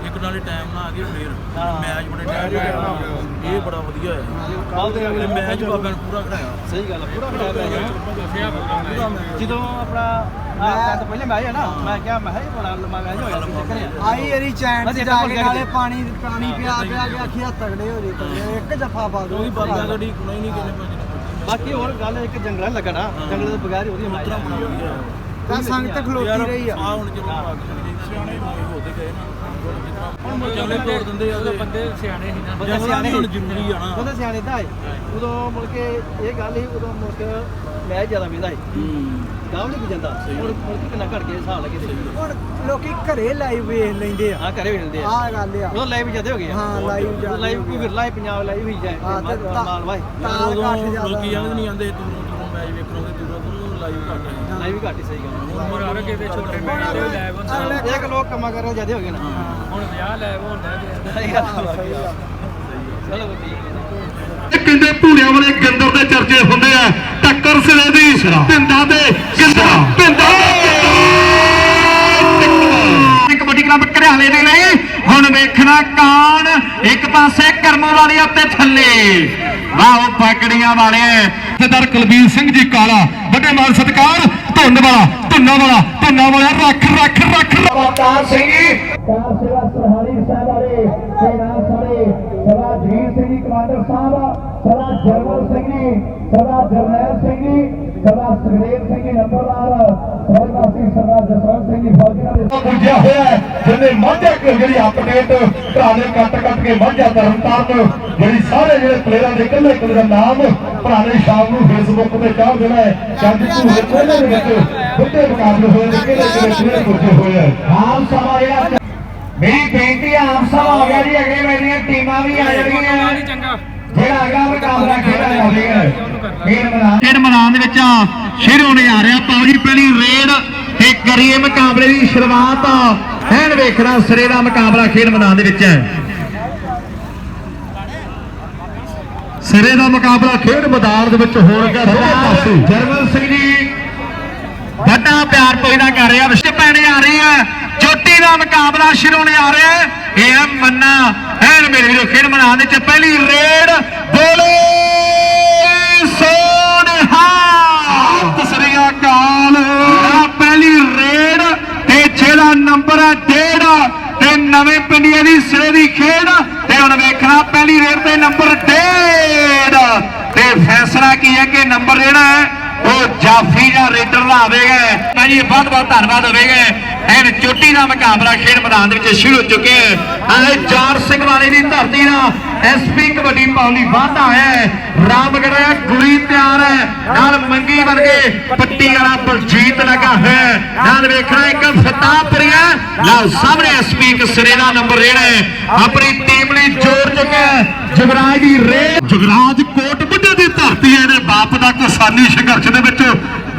ਇੱਕ ਨਾਲੇ ਟਾਈਮ ਨਾਲ ਆ ਗਏ ਫੇਰ। ਹਾਂ। ਮੈਚ ਬੜੇ ਟਾਈਮ ਨਾਲ ਇਹ ਬੜਾ ਵਧੀਆ ਹੈ। ਕੱਲ ਦੇ ਤੇ ਮੈਚ ਬਾਬਾ ਨੇ ਪੂਰਾ ਖੜਾਇਆ ਸਹੀ ਗੱਲ ਆ ਪੂਰਾ ਬੜਾ ਮੈਚ ਜਦੋਂ ਆਪਣਾ ਆਹ ਤਾਂ ਪਹਿਲੇ ਮੈਚ ਹੈ ਨਾ ਮੈਂ ਕਿਹਾ ਮੈਂ ਕਿਹਾ ਇਹ ਬੜਾ ਲੰਮਾ ਮੈਚ ਹੋਇਆ ਸੀ ਚੱਕਰ ਆ ਆਈ ਇਹਦੀ ਚੈਨ ਵਧੀਆ ਚ ਜਾ ਟੱਕਰ ਕੇ ਗਿਆ ਨਾਲੇ ਕਿਤੇ। ਪਾਣੀ ਪਾਣੀ ਪਿਆ ਪਿਆ ਕੇ ਆਖੀਆਂ ਤਗੜੇ ਹੋ ਜੇ ਇੱਕ ਜਫਾ ਪਾ ਦੋ। ਕੋਈ ਬੰਦਾ ਗੱਡੀ ਹੀ ਨਹੀਂ ਕਿਨੇ ਬਾਕੀ ਹੋਰ ਗੱਲ ਇੱਕ ਜੰਗਲਾਂ ਲੱਗਣਾ ਜੰਗਲ ਦੇ ਬਗੈਰ ਹੀ ਉਹਦੀ ਮੈਚ ਉਤਰਾ ਬਣਾ ਵਧੀਆ ਤਾਂ ਸੰਗਤ ਖਲੋਤੀ ਰਹੀ ਆ। ਆ ਹੁਣ ਜਦੋਂ ਆ ਗਏ ਸਿਆਣੇ ਹੋ ਤੇ ਗਏ ਨਾ ਹੁਣ ਕੇ ਤੋੜ ਦਿੰਦੇ ਆ ਉਹਦੇ। ਬੰਦੇ ਸਿਆਣੇ ਸੀ ਨਾ ਬੰਦੇ ਸਿਆਣੇ ਹੁਣ ਜ਼ਰੂਰੀ ਆ ਨਾ। ਉਹਦੇ ਸਿਆਣੇ ਤਾਂ ਹੈ। ਉਦੋਂ ਮੁੜ ਕੇ ਇਹ ਗੱਲ ਹੀ ਉਦੋਂ ਮੁੜ ਕੇ ਮੈਚ ਜ਼ਿਆਦਾ ਵੇਂਦਾ ਹੈ। ਗਾਂਵ ਨਹੀਂ ਜਾਂਦਾ। ਹੁਣ ਮੁੜ ਕੇ ਕਿੰਨਾ ਘੜ ਕੇ ਹਿਸਾਬ ਲੱਗੇ ਦੇ ਹੁਣ ਲੋਕੀ ਘਰੇ ਲਾਈਵ ਵੇਖ ਲੈਂਦੇ ਆ। ਹਾਂ ਘਰੇ ਵੇਖਦੇ ਆ। ਆਹ ਗੱਲ ਆ। ਉਦੋਂ ਲਾਈਵ ਜਿਆਦੇ ਹੋ ਗਏ ਆ ਹਾਂ, ਲਾਈਵ ਹੋ ਕੋਈ ਗਏ। ਵਿਰਲਾ ਹੈ ਪੰਜਾਬ ਲਾਈਵ ਹੀ ਜਾਏ ਮਾਲ ਵਾਏ ਤਾਂ ਲੋਕੀ ਜਾਂਦੇ ਨਹੀਂ ਆਂਦੇ ਦੂਰੋਂ ਦੂਰੋਂ ਮੈਚ ਵੇਖਣੋਗੇ ਦੂਰੋਂ ਦੂਰੋਂ ਲਾਈਵ ਘੱਟ ਹੈ ਹੀ ਘੱਟ ਹੀ ਸਹੀ ਗੱਲ ਹੁਣ ਮਰ ਕੇ ਤੇ ਛੋਟੇ ਮੈਚ ਦੇ ਲਾਈਵ ਅਗਲੇ- ਇੱਕ ਲੋਕ ਕੰਮਾਂ ਕਰਨ ਜਿਆਦੇ ਹੋ ਗਏ ਨਾ। ਹੁਣ ਵਿਆਹ ਲਾਈਵ ਹੁੰਦਾ ਸਹੀ ਗੱਲ ਆ, ਸਹੀ ਗੱਲ ਆ। ਚਲੋ ਵਧੀਆ ਕਹਿੰਦੇ ਭੂੜਿਆਂ ਵਾਲੇ ਗੰਦਰ ਦੇ ਚਰਚੇ ਹੁੰਦੇ ਆ ਟੱਕਰ ਸਿਰੇ ਦੀ ਪਿੰਡਾਂ ਦੇ ਗੰਦਰ ਪਿੰਡਾਂ ਦੇ ਕਬੱਡੀ ਕਲੱਬ ਘਰਿਆਲੇ ਦੇ ਨਹੀਂ ਹੁਣ ਵੇਖਣਾ ਕਾਣ ਇੱਕ ਪਾਸੇ ਕਰਮੋ ਵਾਲੀ ਉੱਤੇ ਥੱਲੇ। ਵਾਹ ਪਕੜੀਆਂ ਵਾਲੇ ਸਰਦਾਰ ਕੁਲਬੀਰ ਸਿੰਘ ਜੀ ਕਾਲਾ ਵੱਡੇ ਮਾਨ ਸਤਕਾਰ। ਧੁੰਨ ਵਾਲਾ, ਧੁੰਨਾ ਵਾਲਾ ਧੁੰਨਾ ਵਾਲਾ, ਰੱਖ ਰੱਖ ਰੱਖ। ਅਵਤਾਰ ਸਿੰਘ ਜੀ। ਕਾਰ ਸੇਵਾ ਸਰਹਾਲੀ ਸਾਹਿਬ ਵਾਲੇ ਸੇਨਾ ਸਾਰੇ ਸਰਦਾਰ ਜੀਤ ਸਿੰਘ ਜੀ, ਕਮਾਂਡਰ ਸਾਹਿਬ ਸਰਦਾਰ ਜਰਮਲ ਸਿੰਘ ਜੀ ਸਰਦਾਰ ਜਰਨੈਲ ਸਿੰਘ ਜੀ ਸਰਦਾਰ ਸੁਖਦੇਵ ਸਿੰਘ ਜੀ ਨੰਬਰਦਾਰ ਸਰਦਾਰ ਸਰਦਾਰ ਜਸਵੰਤ ਸਿੰਘ ਜੀ ਫੌਜੀਆਂ ਦੇ ਪੁੱਜਿਆ ਹੋਇਆ ਹੈ ਜਿਹਨੇ ਮਾਝਾ ਕਿ ਜਿਹੜੀ ਅਪਡੇਟ ਭਰਾ ਨੇ ਕੱਟ ਕੱਟ ਕੇ ਮਾਝਾ ਤਰਨਤਾਰਨ ਜਿਹੜੀ ਸਾਰੇ ਜਿਹੜੇ ਪਲੇਅਰਾਂ ਦੇ ਇਕੱਲੇ ਇਕੱਲੇ ਦਾ ਨਾਮ ਭਰਾ ਨੇ ਸ਼ਾਮ ਨੂੰ ਫੇਸਬੁੱਕ ਤੇ ਚਾਹ ਦੇਣਾ ਹੈ ਜੱਜ ਭੂਰੇ ਕੋਲੇ ਦੇ ਵਿੱਚ ਵੱਡੇ ਮੁਕਾਬਲੇ ਹੋਏ ਨੇ ਕਿਹੜੇ ਕਿਹੜੇ ਪਲੇਅਰ ਪੁੱਜੇ ਹੋਏ ਆ? ਆਮ ਸਮਾਂ ਜਿਹੜਾ ਮੇਰੀ ਬੇਨਤੀ ਆਮ ਸਮਾਂ ਆ ਗਿਆ ਜੀ ਅੱਗੇ ਮੇਰੀਆਂ ਟੀਮਾਂ ਵੀ ਆ ਜਾਣਗੀਆਂ। ਜਿਹੜਾ ਅਗਲਾ ਮੁਕਾਬਲਾ ਖੇਡਿਆ ਜਾਵੇਗਾ ਖੇਡ ਮੈਦਾਨ। ਖੇਡ ਮੈਦਾਨ ਦੇ ਵਿੱਚ ਸ਼ੁਰੂ ਹੋਣੇ ਆ ਰਿਹਾ। ਜੀ ਪਹਿਲੀ ਰੇਡ ਤੇ ਕਰੀਏ ਮੁਕਾਬਲੇ ਦੀ ਸ਼ੁਰੂਆਤ। ਐਨ ਵੇਖਣਾ ਸਿਰੇ ਦਾ ਮੁਕਾਬਲਾ ਖੇਡ ਮੈਦਾਨ ਦੇ ਵਿੱਚ। ਹੈ ਸਿਰੇ ਦਾ ਮੁਕਾਬਲਾ ਖੇਡ ਮੈਦਾਨ ਦੇ ਵਿੱਚ ਦੋਵੇਂ ਪਾਸੇ। ਜਰਮਨ ਸਿੰਘ ਜੀ। ਵੱਡਾ ਪਿਆਰ ਪੈਦਾ ਕਰ ਰਿਹਾ। ਵਿਸ਼ੇ ਪੈਣੇ ਆ ਰਹੀ ਹੈ। ਚੋਟੀ ਦਾ ਮੁਕਾਬਲਾ ਸ਼ੁਰੂ ਹੋਣੇ ਆ ਰਿਹਾ। ਹੈ ਇਹ ਹੈ ਮੰਨਾ ਐਨ ਮੇਰੇ ਵੀਰੋ, ਖੇਡ ਮੈਦਾਨ ਦੇ ਵਿੱਚ ਪਹਿਲੀ ਰੇਡ, ਬੋਲੇ ਸੋਨਹਾ। ਤਸਰੀਆ ਕਾਲ। ਪਹਿਲੀ ਰੇਡ ਤੇ ਜਿਹੜਾ ਨੰਬਰ ਹੈ ਡੇਢ ਤੇ ਨਵੇਂ ਪਿੰਡੀਆਂ ਦੀ ਸਿਰੇ ਦੀ ਖੇਡ ਤੇ ਹੁਣ ਵੇਖਣਾ ਪਹਿਲੀ ਰੇਡ ਤੇ ਨੰਬਰ ਡੇਢ। ਤੇ ਫੈਸਲਾ ਕੀ ਹੈ ਕਿ ਨੰਬਰ ਜਿਹੜਾ ਹੈ ਉਹ ਜਾਫੀ ਜਾਂ ਰੇਡਰ ਦਾ ਆਵੇਗਾ ਮੈਂ ਜੀ, ਬਹੁਤ ਬਹੁਤ ਧੰਨਵਾਦ ਹੋਵੇਗਾ। ਐਨ ਚੋਟੀ ਦਾ ਮੁਕਾਬਲਾ ਖੇਡ ਮੈਦਾਨ ਦੇ ਵਿੱਚ ਸ਼ੁਰੂ ਹੋ ਚੁੱਕਿਆ ਹੈ। ਆਹ ਜਾਰ ਸਿੰਘ ਵਾਲੇ ਦੀ ਧਰਤੀ ਦਾ ਐਸਪੀ ਕਬੱਡੀ ਪਾਉਲੀ ਵਾਧਾ ਹੈ। ਰਾਮਗੜ੍ਹ ਗੁਰੀ ਤਿਆਰ ਹੈ। ਨਾਲ ਮੰਗੀ ਵਰਗੇ ਪੱਟੀ ਵਾਲਾ ਬਲਜੀਤ ਲੱਗਾ ਹੈ। ਨਾਲ ਵੇਖਣਾ ਇੱਕ ਫਤਾਪਰੀਆ ਨਾਲ ਸਾਹਮਣੇ ਐਸਪੀ ਇੱਕ ਸਿਰੇ ਦਾ ਰੇਡ ਹੈ, ਆਪਣੀ ਟੀਮ ਲਈ ਜੋੜ ਚੁੱਕਿਆ ਹੈ। ਜਗਰਾਜ ਦੀ ਰੇਡ ਜਗਰਾਜ ਕੋਟ ਬੁੱਢੇ ਦੀ ਧਰਤੀ ਹੈ। ਇਹਦੇ ਬਾਪ ਦਾ ਕਿਸਾਨੀ ਸੰਘਰਸ਼ ਦੇ ਵਿੱਚ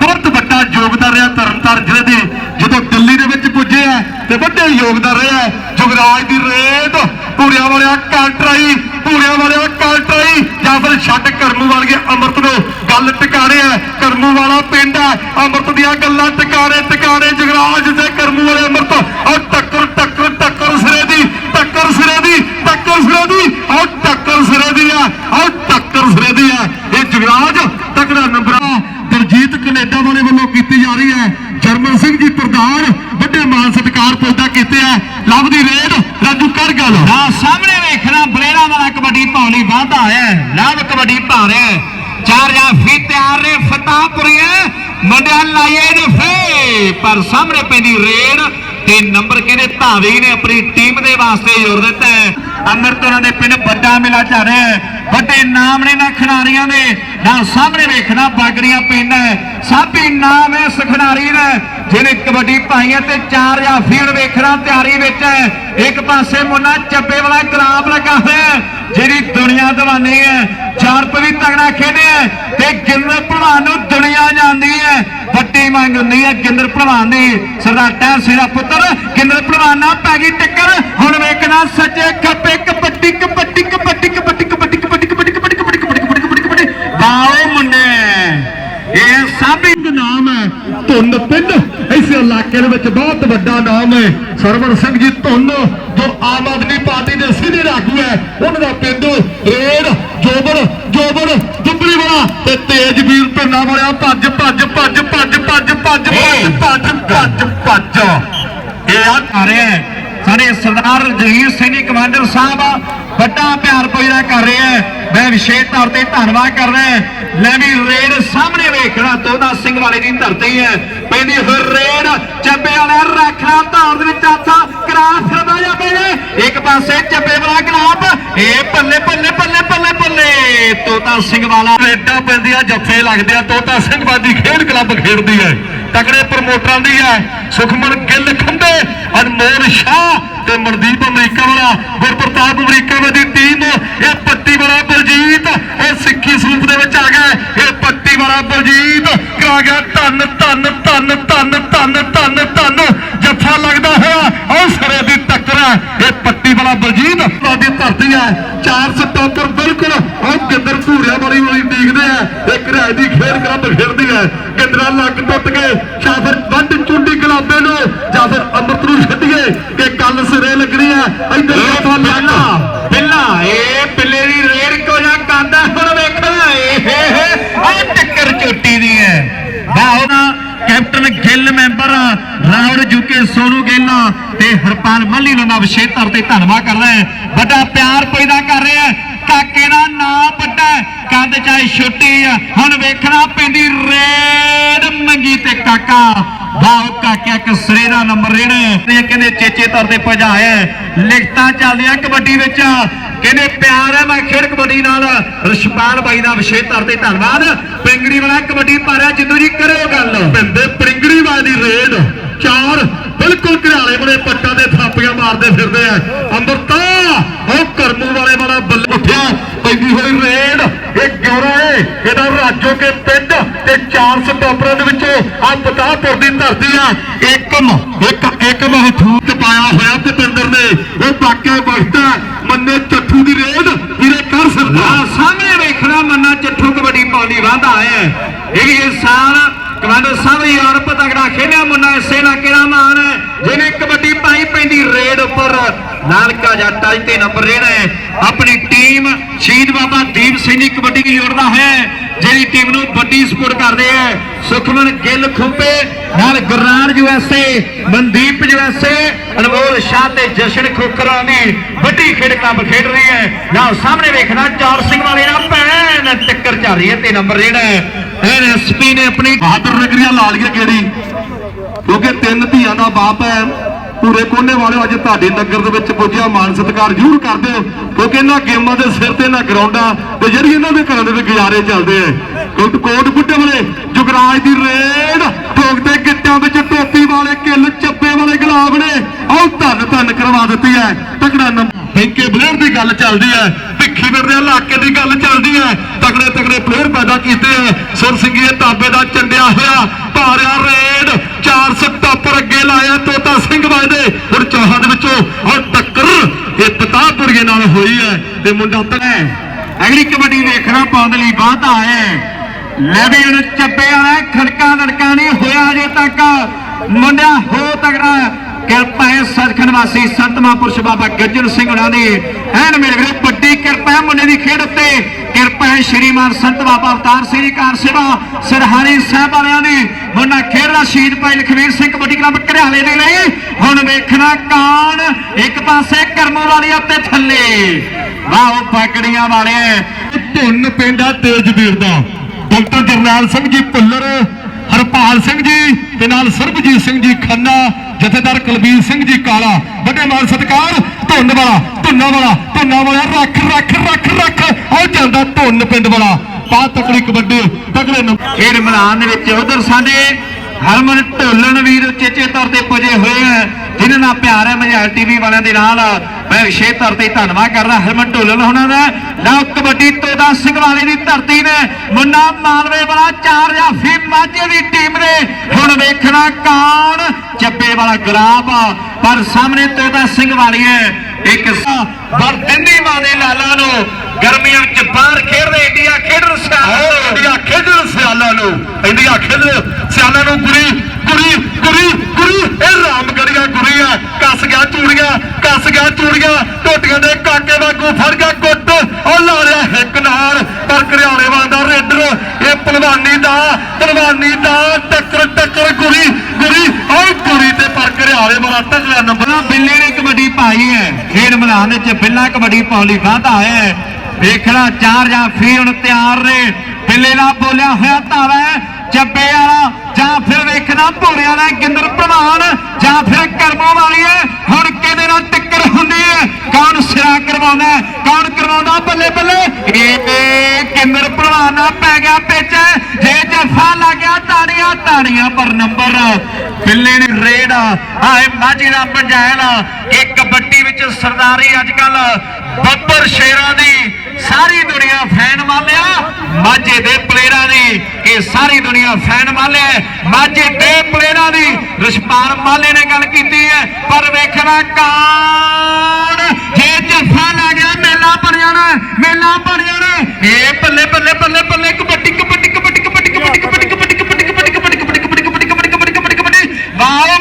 ਬਹੁਤ ਵੱਡਾ ਯੋਗਦਾਨ ਰਿਹਾ ਤਰਨਤਾਰਨ ਜ਼ਿਲ੍ਹੇ ਦੇ, ਜਦੋਂ ਦਿੱਲੀ ਦੇ ਵਿੱਚ ਪੁੱਜੇ ਆ, ਤੇ ਵੱਡੇ ਯੋਗਦਾਨ ਰਿਹਾ ਜੁਗਰਾਜ ਦੀ ਰੇਡ ਪੂਰਿਆਂ ਵਾਲਿਆ ਕਾਲਟਰਾਈ ਪੂਰਿਆਂ ਵਾਲਿਆ ਕਾਲਟਰਾਈ ਜਾਂ ਫਿਰ ਛੱਡ ਕਰਮੂ ਵਾਲੀਏ ਅੰਮ੍ਰਿਤ ਨੂੰ ਗੱਲ ਟਿਕਾਣੇ ਆ। ਕਰਮੂ ਵਾਲਾ ਪਿੰਡ ਆ, ਅੰਮ੍ਰਿਤ ਦੀਆਂ ਗੱਲਾਂ ਟਿਕਾਣੇ ਟਿਕਾਣੇ। ਜੁਗਰਾਜ ਤੇ ਕਰਮੂ ਵਾਲੇ ਅੰਮ੍ਰਿਤ ਔਰ ਟੱਕਰ ਟੱਕਰ ਟੱਕਰ ਸਿਰੇ ਦੀ ਟੱਕਰ ਸਿਰੇ ਦੀ ਟੱਕਰ ਸਿਰੇ ਦੀ ਔਰ ਟੱਕਰ ਸਿਰੇ ਦੀ ਆ ਔਰ ਟੱਕਰ ਸਿਰੇ ਦੀ ਆ ਇਹ ਜੁਗਰਾਜ ਤਕੜਾ ਨੰਬਰ ਆ ਦਲਜੀਤ ਕੈਨੇਡਾ ਵਾਲੇ ਵੱਲੋਂ ਕੀਤੀ ਜਾ ਰਹੀ ਹੈ ਜਰਮਨ ਸਿੰਘ ਜੀ ਪ੍ਰਧਾਨ ਵੱਡੇ ਮਾਨ ਸਤਿਕਾਰ ਪੌਦਾ ਕੀਤੇ ਆ ਲਵ ਦੀ ਰੇਡ ਰਾਜੂ ਕਰ ਗੱਲ ਆ ਸਾਹਮਣੇ ਵੇਖਣਾ ਬਲੇਰਾ ਵਾਲਾ ਕਬੱਡੀ ਪਾਉਣੀ ਵਾਧਾ ਹੈ ਲਵ ਕਬੱਡੀ ਪਾ ਰਿਹਾ ਚਾਰ ਜਾਫੀ ਤਿਆਰ ਨੇ ਫਤਾਹਪੁਰੀਏ ਮੁੰਡਿਆਂ ਲਾਈਏ ਦਫੇ ਪਰ ਸਾਹਮਣੇ ਪੈਂਦੀ ਰੇਡ ਤੇ ਨੰਬਰ ਕਹਿੰਦੇ ਧਾਵੀ ਨੇ ਆਪਣੀ ਟੀਮ ਦੇ ਵਾਸਤੇ ਜੋੜ ਦਿੱਤਾ ਹੈ। ਅੰਮ੍ਰਿਤ ਉਹਨਾਂ ਦੇ ਪਿੰਡ ਵੱਡਾ ਮੇਲਾ ਚੱਲ ਰਿਹਾ ਹੈ। ਵੱਡੇ ਨਾਮ ਨੇ ਨਾ ਖਿਡਾਰੀਆਂ ਦੇ, ਨਾ ਸਾਹਮਣੇ ਵੇਖਣਾ ਬਾਗੜੀਆਂ ਪਿੰਡ ਹੈ। ਸਾਬੀ ਨਾਮ ਹੈ ਇਸ ਦਾ ਜਿਹਨੇ ਕਬੱਡੀ ਪਾਈ ਹੈ ਤੇ ਚਾਰ ਜਾਂ ਵੇਖਣਾ ਤਿਆਰੀ ਵਿੱਚ ਹੈ ਇੱਕ ਪਾਸੇ ਮੁੰਨਾ ਚੱਬੇ ਵਾਲਾ ਗਰਾਬ ਲੱਗਾ ਹੋਇਆ ਹੈ, ਦੁਨੀਆ دیਵਾਨੀ ਹੈ ਚਾਰਪ ਵੀ ਤਗੜਾ ਖੇਡਿਆ ਤੇ ਗਿੰਦਰ ਭਲਵਾਨ ਨੂੰ ਦੁਨੀਆ ਜਾਣਦੀ ਹੈ ਵੱਡੀ ਮੰਗ ਹੁੰਦੀ ਹੈ ਗਿੰਦਰ ਭਲਵਾਨ ਦੀ ਸਰਦਾਰ ਟਹਿਰ ਸਿੰਘ ਦਾ ਪੁੱਤਰ ਗਿੰਦਰ ਭਲਵਾਨ ਨਾਲ ਪੈ ਗਈ ਟੱਕਰ ਹੁਣ ਵੇਖਣਾ ਸੱਜੇ ਖੱਬੇ ਕਬੱਡੀ ਕਬੱਡੀ ਕਬੱਡੀ ਕਬੱਡੀ ਕਬੱਡੀ ਕਬੱਡੀ ਕਬੱਡੀ ਕਬੱਡੀ ਕਬੱਡੀ ਕਬੱਡੀ ਕਬੱਡੀ ਕਬੱਡੀ ਕਬੱਡੀ ਵਾਓ ਮੁੰਡੇ ਇਹ ਸਾਬੀ ਧੁੰਨ ਪਿੰਡ। ਇਸ ਇਲਾਕੇ ਦੇ ਵਿੱਚ ਬਹੁਤ ਵੱਡਾ ਨਾਮ ਹੈ। ਸਰਵਰ ਸਿੰਘ ਜੀ ਧੁੰਨ ਜੋ ਆਮ ਆਦਮੀ ਪਾਰਟੀ ਦੇ ਸਿੱਧੇ ਆਗੂ ਹੈ ਉਹਨਾਂ ਦਾ ਪਿੰਡ ਰੇਡ ਜੋਬਰ ਜੋਬਰ ਦੁੱਬੜੀ ਵਾਲਾ ਤੇ ਤੇਜਵੀਰ ਧੁੰਨਾ ਵਾਲਿਆ। ਭੱਜ ਭੱਜ ਭੱਜ ਭੱਜ ਭੱਜ ਭੱਜ ਭੱਜ ਭੱਜ ਭੱਜ ਇਹ ਆ ਰਿਹਾ ਹੈ। ਸਾਡੇ ਸਰਦਾਰ ਜਹੀਰ ਸੈਣੀ ਕਮਾਂਡਰ ਸਾਹਿਬ ਵੱਡਾ ਪਿਆਰ ਪੈਦਾ ਕਰ ਰਹੇ ਹੈ। ਮੈਂ ਵਿਸ਼ੇਸ਼ ਤੌਰ ਤੇ ਧੰਨਵਾਦ ਕਰਨਾ ਰਿਹਾ ਲੈ ਵੀ ਰੇਡ ਸਾਹਮਣੇ ਵੇਖਣਾ ਤੋਦਾ ਸਿੰਘ ਵਾਲੇ ਦੀ ਧਰਤੀ ਹੈ। ਪੈਂਦੀ ਹੋਈ ਰੇਡ, ਚੱਬੇ ਵਾਲਾ ਰੱਖਣਾ ਧੌਣ ਦੇ ਵਿੱਚ ਹੱਥ ਕਰਾਸ ਕਰਦਾ ਜਾ ਪਏ ਇੱਕ ਪਾਸੇ ਚੱਬੇ ਵਾਲਾ ਗਲਾਬ ਇਹ ਭੱਲੇ ਭੱਲੇ ਭੱਲੇ ਬੱਲੇ ਬੱਲੇ ਤੋਤਾ ਸਿੰਘ ਵਾਲਾ ਰੇਡਾਂ ਪੈਂਦੀਆਂ, ਜੱਫੇ ਲੱਗਦੇ ਆ। ਤੋਤਾ ਸਿੰਘ ਬਾਦੀ ਖੇਡ ਕਲੱਬ ਖੇਡਦੀ ਹੈ। ਤਕੜੇ ਪ੍ਰਮੋਟਰਾਂ ਦੀ ਹੈ। ਸੁਖਮਨ ਗਿੱਲ ਅਨਮੋਲ ਸ਼ਾਹ ਤੇ ਮਨਦੀਪ ਅਮਰੀਕਾ ਵਾਲਾ, ਗੁਰਪ੍ਰਤਾਪ ਅਮਰੀਕਾ ਵਾਲੀ ਦੀ ਟੀਮ ਇਹ ਪੱਟੀ ਵਾਲਾ ਬਲਜੀਤ, ਉਹ ਸਿੱਖੀ ਸਰੂਪ ਦੇ ਵਿੱਚ ਆ ਗਿਆ ਇਹ ਪੱਟੀ ਵਾਲਾ ਬਲਜੀਤ, ਕਰਾ ਗਿਆ ਧੰਨ ਧੰਨ ਧੰਨ ਧੰਨ ਧੰਨ ਧੰਨ ਧੰਨ, ਜੱਫਾ ਲੱਗਦਾ ਹੋਇਆ, ਉਹ ਸਰੇ ਦੀ ਹੈ ਇਹ ਪੱਟੀ ਵਾਲਾ ਬਲਜੀਤ ਸਾਡੀ ਧਰਤੀ ਹੈ। ਚਾਰ ਸਟਾਪਰ ਬਿਲਕੁਲ ਉਹ ਗਿੰਦਰ ਭੂਰਿਆ ਵਾਲੀ ਵਾਲੀ ਦੇਖਦੇ ਆ। ਇੱਕ ਰਾਜ ਦੀ ਖੇਡ ਕਲੱਬ ਖੇਡਦੀ ਹੈ। ਗਿੰਦਰਾ ਲੱਗ ਟੁੱਟ ਗਏ। ਜਾਂ ਫਿਰ ਵੱਡ ਚੁੰਡੀ ਗੁਲਾਬੇ ਨੂੰ ਜਾਂ ਫਿਰ ਅੰਮ੍ਰਿਤ ਨੂੰ ਛੱਡੀਏ ਕਿ ਕੱਲ ਸਿਰੇ ਲੱਗਣੀ ਹੈ। ਇੱਧਰ ਜੱਫਾ ਲੱਗਾ ਬਿੱਲਾ ਇਹ ਬਿੱਲੇ ਦੀ ਰੇਡ ਕੋ ਜਾ ਕਾਂਦਾ ਹੁਣ ਵੇਖਣਾ ਇਹ ਉਹ ਟੱਕਰ ਚੋਟੀ ਦੀ ਹੈ। ਵਾਹ ਕੈਪਟਨ ਗਿੱਲ ਮੈਂਬਰ ਜੁਕੇ ਸੋਨੂ ਗੇਲਾ ਤੇ ਹਰਪਾਲ ਮੱਲੀ ਨੂੰ ਮੈਂ ਵਿਸ਼ੇਸ਼ ਤੌਰ ਤੇ ਧੰਨਵਾਦ ਕਰਦਾ ਹਾਂ। ਵੱਡਾ ਪਿਆਰ ਪੈਦਾ ਕਰ ਰਿਹਾ ਹੈ। ਕਾਕੇ ਦਾ ਨਾਂ ਵੱਡਾ ਹੈ, ਚਾਹੇ ਛੋਟੀ ਆ। ਹੁਣ ਵੇਖਣਾ ਪੈਂਦੀ ਰੇਡ ਮੰਗੀ ਤੇ ਕਾਕਾ। ਵਾਹ ਕਾਕਿਆ ਕਸਰੇ ਦਾ ਨੰਬਰ ਰੇੜ ਤੇ ਕਹਿੰਦੇ ਚੇਚੇ ਤੌਰ ਤੇ ਭਜਾਇਆ ਲਿਖਤਾਂ ਚੱਲਦੀਆਂ ਕਬੱਡੀ ਵਿੱਚ। ਕਹਿੰਦੇ ਪਿਆਰ ਹੈ ਮੈਂ ਖੇਡ ਕਬੱਡੀ ਨਾਲ। ਰਿਸ਼ਪਾਲ ਬਾਈ ਦਾ ਵਿਸ਼ੇਸ਼ ਤੌਰ ਤੇ ਧੰਨਵਾਦ। ਪਿੰਗੜੀ ਵਾਲਾ ਕਬੱਡੀ ਪਾਰਿਆ ਜਿੱਦੂ ਜੀ ਕਰੋ ਗੱਲ। ਪਿੰਦੇ ਪਿੰਗੜੀ ਵਾਲੀ ਦੀ ਰੇਡ। ਚਾਰ ਬਿਲਕੁਲ ਘਰਾਲੇ ਬਣੇ ਪੱਟਾਂ ਦੇ ਥਾਪੀਆਂ ਮਾਰਦੇ ਫਿਰਦੇ ਆ। ਅੰਮ੍ਰਿਤਾ, ਉਹ ਕਰਮੂ ਵਾਲੇ ਵਾਲਾ ਬੱਲ ਉੱਠਿਆ। ਪੈਂਦੀ ਹੋਈ ਰੇਡ, ਇਹ ਗਿਉਰਾ ਏ। ਇਹਦਾ ਰਾਜੋ ਕੇ ਪਿੰਡ ਤੇ ਚਾਰ ਸਟਾਪਰਾਂ ਦੇ ਵਿੱਚੋਂ ਆ ਪਤਾਪੁਰ ਦੀ ਧਰਤੀ ਆ। ਏਕਮ ਇੱਕ ਇੱਕ ਮਹਥੂਤ ਪਾਇਆ ਹੋਇਆ ਪਤੰਦਰ ਨੇ। ਉਹ ਬਾਕਿਆ ਬਖਤਾ ਮੰਨੇ ਚੱਠੂ ਦੀ ਰੇਡ, ਵੀਰੇ ਕਰ ਸਰਦਾਰ ਸਾਹਮਣੇ ਵੇਖਣਾ ਮੰਨਾ ਚੱਠੂ ਕਬੱਡੀ ਪਾਉਣੀ ਵਾਂਦਾ ਹੈ ਇਹ ਇਨਸਾਨ ਕਮਾਂਡਰ ਸਾਹਿਬ ਯੂਰਪ ਤਗੜਾ ਖੇਡਿਆ ਮੁੰਡਾ ਇਸੇ ਨਾਲ ਕਿਹੜਾ ਮਾਨ ਜਿਹਨੇ ਕਬੱਡੀ ਪਾਈ ਪੈਂਦੀ ਰੇਡ ਉੱਪਰ। ਨਾਨਕਾ ਜੱਟਾ ਤੇ ਨੰਬਰ ਰੇਡ ਹੈ। ਆਪਣੀ ਟੀਮ ਸ਼ਹੀਦ ਬਾਬਾ ਦੀਪ ਸਿੰਘ ਦੀ ਕਬੱਡੀ ਦੀ ਜੋੜਦਾ ਹੈ, ਜਿਹੜੀ ਟੀਮ ਨੂੰ ਵੱਡੀ ਸਪੋਰਟ ਕਰਦੇ ਹੈ। ਸੁਖਮਨ ਗਿੱਲ ਖੁੰਪੇ ਨਾਲ ਗੁਰਨਾਨ ਯੂਐਸਏ ਮਨਦੀਪ ਯੂਐਸਏ ਅਨਮੋਲ ਸ਼ਾਹ ਤੇ ਜਸ਼ਨ ਖੋਖਰਾਂ ਦੀ ਵੱਡੀ ਖੇਡ ਕਲੱਬ ਖੇਡ ਰਹੀ ਹੈ। ਨਾਲ ਸਾਹਮਣੇ ਵੇਖਣਾ ਚੌਰ ਸਿੰਘ ਵਾਲੇ ਨਾਲ ਭੈਣ, ਟੱਕਰ ਚੱਲ ਰਹੀ ਹੈ ਤੇ ਨੰਬਰ ਰੇਡ ਹੈ ਨੇ ਆਪਣੀ ਬਹਾਦਰ ਨਗਰੀਆਂ ਲਾ ਕਿਹੜੀ? ਕਿਉਂਕਿ ਤਿੰਨ ਧੀਆਂ ਦਾ ਬਾਪ ਹੈ, ਪੂਰੇ ਕੋਨੇ ਵਾਲੇ ਅੱਜ ਤੁਹਾਡੇ ਨਗਰ ਦੇ ਵਿੱਚ ਪੁੱਜਿਆ ਮਾਨ ਸਤਿਕਾਰ ਜ਼ਰੂਰ ਕਰਦੇ ਹੋ, ਕਿਉਂਕਿ ਇਹਨਾਂ ਗੇਮਾਂ ਦੇ ਸਿਰ ਤੇ ਇਹਨਾਂ ਗਰਾਊਂਡਾਂ ਤੇ ਜਿਹੜੀ ਇਹਨਾਂ ਦੇ ਘਰਾਂ ਦੇ ਵਿੱਚ ਗੁਜ਼ਾਰੇ ਚੱਲਦੇ ਆ। ਕੋਟ ਕੋਟ ਬੁੱਢੇ ਵਾਲੇ, ਜੁਗਰਾਜ ਦੀ ਰੇਡ ਠੋਕ ਗਿੱਟਾਂ ਵਿੱਚ ਟੋਪੀ ਵਾਲੇ, ਕਿੱਲ ਚੱਪੇ ਵਾਲੇ ਗੁਲਾਬ ਨੇ। ਆਹ ਧੰਨ ਧੰਨ ਕਰਵਾ ਦਿੱਤੀ ਹੈ, ਤਕੜਾ ਨੰਬਰ। ਬੈਂਕੇ ਬਲੇਅਰ ਦੀ ਗੱਲ ਚੱਲਦੀ ਹੈ, ਭਿੱਖੀ ਦੇ ਇਲਾਕੇ ਦੀ ਗੱਲ ਚੱਲਦੀ ਹੈ, ਤਕੜੇ ਤਕੜੇ ਪਲੇਅਰ ਪੈਦਾ ਕੀਤੇ ਹੈ, ਸੁਰ ਸਿੰਘੀਏ ਤਾਬੇ ਦਾ ਚੰਡਿਆ ਹੋਇਆ, ਭਾਰਿਆ ਰੇਡ 400 ਟੱਪਰ ਅੱਗੇ ਲਾਇਆ, ਤੋਤਾ ਸਿੰਘ ਵਾਜਦੇ, ਹੁਣ ਚੌਹਾਂ ਦੇ ਵਿੱਚੋਂ ਔਰ ਟੱਕਰ, ਇਹ ਪਤਾਪੁਰੀਏ ਨਾਲ ਹੋਈ ਹੈ, ਤੇ ਮੁੰਡਾ ਤੈ ਅਗਲੀ ਕਬੱਡੀ ਵੇਖਣਾ ਪਾਉਣ ਲਈ ਵਾਧਾ ਹੈ। ਲੈ ਵੀ ਹੁਣ ਚੱਬੇ ਵਾਲਾ ਖੜਕਾ ਲੜਕਾ ਨਹੀਂ ਹੋਇਆ ਅਜੇ ਤੱਕ। ਮੁੰਡਾ ਹੋ ਤਗੜਾ ਕਿਰਪਾ ਹੈ ਸਚਖੰਡ ਵਾਸੀ ਸੰਤ ਮਹਾਂਪੁਰਸ਼ ਬਾਬਾ ਗੱਜਣ ਸਿੰਘ ਉਹਨਾਂ ਦੀ। ਐਨ ਮੇਰੇ ਵੀਰੋ, ਵੱਡੀ ਕਿਰਪਾ ਹੈ ਮੁੰਡੇ ਦੀ ਖੇਡ ਉੱਤੇ। ਕਿਰਪਾ ਹੈ ਸ਼੍ਰੀਮਾਨ ਸੰਤ ਬਾਬਾ ਅਵਤਾਰ ਸਿੰਘ ਕਾਰ ਸੇਵਾ। ਸਰਹਾਰੀ ਸਾਹਿਬ ਵਾਲਿਆਂ ਦੀ। ਮੁੰਡਾ ਖੇਡਦਾ ਸ਼ਹੀਦ ਭਾਈ ਲਖਵੀਰ ਸਿੰਘ ਕਬੱਡੀ ਕਲੱਬ ਘਰਿਆਲੇ ਦੇ ਲਈ। ਹੁਣ ਵੇਖਣਾ ਕਾਣ ਇੱਕ ਪਾਸੇ ਕਰਮੋ ਵਾਲੀ ਉੱਤੇ ਥੱਲੇ। ਵਾਹ ਪਕੜੀਆਂ ਵਾਲੇ ਧੁੰਨ ਪਿੰਡਾ ਤੇਜਵੀਰ ਦਾ। ਡਾਕਟਰ ਜਰਨੈਲ ਸਿੰਘ ਜੀ ਭੁੱਲਰ। ਹਰਪਾਲ ਸਿੰਘ ਜੀ ਤੇ ਨਾਲ ਸਰਬਜੀਤ ਸਿੰਘ ਜੀ ਖੰਨਾ, ਜਥੇਦਾਰ ਕੁਲਬੀਰ ਸਿੰਘ ਜੀ ਕਾਲਾ। ਵੱਡੇ ਮਾਨ ਸਤਿਕਾਰ, ਧੁੰਨ ਵਾਲਾ, ਧੁੰਨਾ ਵਾਲਾ ਧੁੰਨਾ ਵਾਲਾ, ਰੱਖ ਰੱਖ ਰੱਖ ਰੱਖ। ਉਹ ਜਾਂਦਾ ਧੁੰਨ ਪਿੰਡ ਵਾਲਾ। ਪਾ ਤਕੜੀ ਕਬੱਡੀ, ਤਕੜੇ ਨੂੰ ਖੇਡ ਮੈਦਾਨ ਦੇ ਵਿੱਚ ਉਧਰ ਸਾਡੇ ਹਰਮਨ ਢੋਲਣ ਵੀਰ ਚੇਚੇ ਤੌਰ ਤੇ ਪੁਜੇ ਹੋਏ ਆ, ਜਿਨ੍ਹਾਂ ਨਾਲ ਪਿਆਰ ਹੈ, ਮਝਾਲ ਟੀਵੀ ਵਾਲਿਆਂ ਦੇ ਨਾਲ। ਮੈਂ ਵਿਸ਼ੇਸ਼ ਤੌਰ ਤੇ ਧੰਨਵਾਦ ਕਰਦਾ ਹਰਮਨ ਢੋਲਣ ਹੋਣਾ ਦਾ। ਲਓ, ਕਬੱਡੀ ਤੋਦਾ ਸਿੰਘ ਵਾਲੇ ਦੀ ਧਰਤੀ ਨੇ ਮੁੰਨਾ ਮਾਲਵੇ ਵਾਲਾ, ਚਾਰ ਜਾਫੀ ਮਾਝੇ ਦੀ ਟੀਮ ਨੇ। ਹੁਣ ਵੇਖਣਾ ਕੌਣ, ਚੱਬੇ ਵਾਲਾ ਗੁਲਾਬ ਪਰ ਸਾਹਮਣੇ ਤੋਦਾ ਸਿੰਘ ਵਾਲੀ ਹੈ। ਇੱਕ ਬਰਦਿੰਦੀ ਮਾਨੇ ਲਾਲਾ ਨੂੰ ਗਰਮੀਆਂ ਵਿੱਚ ਬਾਹਰ ਖੇਡਦੇ, ਇੰਡੀਆ ਖੇਡਣ ਸਿਆਲਾਂ ਇੰਡੀਆ ਖੇਡਣ ਸਿਆਲਾਂ ਨੂੰ। ਇੰਡੀਆ ਖੇਡਣ ਸਿਆਲਾਂ ਨੂੰ ਗੁਰੀ ਗੁਰੀ ਗੁਰੀ ਗੁਰੀ। ਇਹ ਰਾਮਗੜੀਆਂ ਗੁਰੀਆਂ ਕੱਸ ਗਿਆ ਚੂੜੀਆਂ, ਕੱਸ ਗਿਆ ਚੂੜੀਆਂ। ਟੋਟੀਆਂ ਦੇ ਕਾਕੇ ਵਾਂਗੂ ਫੜ ਗਿਆ ਕੁੱਟ। ਉਹ ਲਾ ਰਿਹਾ ਹਿੱਕ ਨਾਲ। ਪਰ ਘਰਿਆਣੇ ਵਾਲਾ ਦਾ ਰੇਡਰ। ਇਹ ਪਹਿਲਵਾਨੀ ਦਾ ਪਹਿਲਵਾਨੀ ਦਾ ਟੱਕਰ ਟੱਕਰ ਗੁਰੀ ਨੰਬਰ ਬਿੱਲੇ ਨੇ ਕਬੱਡੀ ਪਾਈ ਹੈ। ਖੇਡ ਮੈਦਾਨ ਵਿੱਚ ਬਿੱਲਾ ਕਬੱਡੀ ਪਾਉਣ ਲਈ ਵਾਧਾ ਹੈ। ਵੇਖਣਾ, ਚਾਰ ਜਾਂ ਫੀ ਹੁਣ ਤਿਆਰ ਨੇ। ਬਿੱਲੇ ਨਾਲ ਬੋਲਿਆ ਹੋਇਆ ਧਾਵਾ ਹੈ। ਚੱਬੇ ਵਾਲਾ, ਜਾਂ ਫਿਰ ਵੇਖਣਾ ਭੋਰੇ ਵਾਲਾ ਗਿੰਦਰ ਪ੍ਰਧਾਨ ਜਾਂ ਫਿਰ ਕਰਮੋ ਵਾਲੀ ਹੈ। ਹੁਣ ਕਿਹਦੇ ਨਾਲ ਟੱਕਰ ਹੁੰਦੀ ਹੈ। ਕੌਣ ਸਿਰਾ ਕਰਵਾਉਂਦਾ ਕੌਣ ਕਰਵਾਉਂਦਾ? ਬੱਲੇ ਬੱਲੇ। ਇਹ ਗਿੰਦਰ ਪ੍ਰਧਾਨ ਪੈ ਗਿਆ ਪੇਚਾ ਜੇ ਜੱਫਾ ਲੱਗ ਗਿਆ, ਤਾੜੀਆਂ ਤਾੜੀਆਂ ਪਰ ਨੰਬਰ। ਬਿੱਲੇ ਨੇ ਰੇਡ ਆਏ ਮਾਝੀ ਦਾ ਪੰਜਾਇਲ। ਇਹ ਕਬੱਡੀ ਵਿੱਚ ਸਰਦਾਰੀ ਅੱਜ ਕੱਲ ਬੱਬਰ ਸ਼ੇਰਾਂ ਦੀ ਸਾਰੀ ਦੁਨੀਆ ਫੈਨ ਵਾਲਿਆ ਮਾਝੇ ਦੇ ਪਲੇਅਰਾਂ ਦੀ ਇਹ ਸਾਰੀ ਦੁਨੀਆ ਫੈਨ ਵਾਲਿਆ ਮਾਝੇ ਦੇ ਪਲੇਅਰਾਂ ਦੀ ਰਿਸ਼ਪਾਲ ਮਾਲੇ ਨੇ ਗੱਲ ਕੀਤੀ ਹੈ ਪਰ ਵੇਖਣਾ ਕੌਣ ਜੇ ਜੱਫਾ ਲੱਗ ਗਿਆ ਮੇਲਾ ਭਰ ਜਾਣਾ ਮੇਲਾ ਭਰ ਜਾਣਾ ਇਹ ਬੱਲੇ ਬੱਲੇ ਬੱਲੇ ਬੱਲੇ ਕਬੱਡੀ ਕਬੱਡੀ ਕਬੱਡੀ ਕਬੱਡੀ ਕਬੱਡੀ ਕਬੱਡੀ ਕਬੱਡੀ ਕਬੱਡੀ ਕਬੱਡੀ ਕਬੱਡੀ ਕਬੱਡੀ ਕਬੱਡੀ ਕਬੱਡੀ ਕਬੱਡੀ ਕਬੱਡੀ ਕਬੱਡੀ ਕਬੱਡੀ ਕਬੱਡੀ ਵਾਹ